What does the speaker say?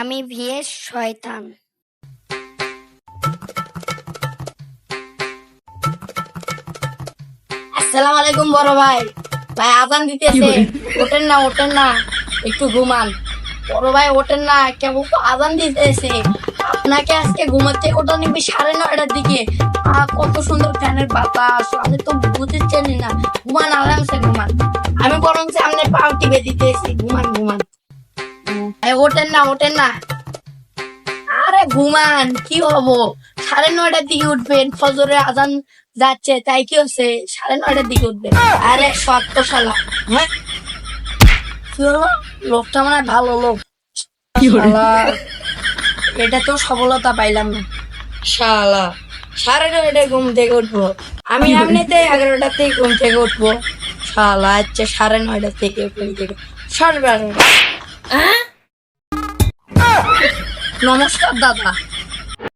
আমি ভিএস শয়তান। আসসালামু আলাইকুম বড় ভাই। ভাই আজান দিতেছে। ওঠেন না ওঠেন না। একটু ঘুমান। বড় ভাই ওঠেন না। কেমন আজান দিতেছে। আপনাকে আজকে ঘুমাতে ওটা নিবি সাড়ে নয়টার দিকে। কত সুন্দর ফ্যানের বাতাস। আমি তো বুঝেছেনই না। ঘুমান আরামসে ঘুমান। আমি বরং সামনে পাও টিপে দিতেছি। ঘুমান ঘুমান। ওঠেন না ওঠেন না। আরে ঘুমান কি হব? সাড়ে নয়টার দিকে উঠবেন ফজরে আজান যাচ্ছে তাই কি হচ্ছে? সাড়ে নয়টার দিকে উঠবেন। আরে সত্য শালা। হ্যাঁ লোকটা মানে ভালো লোক। এটা তো সফলতা পাইলাম না। শালা সাড়ে নয়টায় ঘুম থেকে উঠবো। আমি এমনিতে এগারোটাতেই ঘুম থেকে উঠবো। শালা আচ্ছা সাড়ে নয়টা থেকে ঘুম থেকে সাড়ে বারোটা হ্যাঁ? নমস্কার দাদা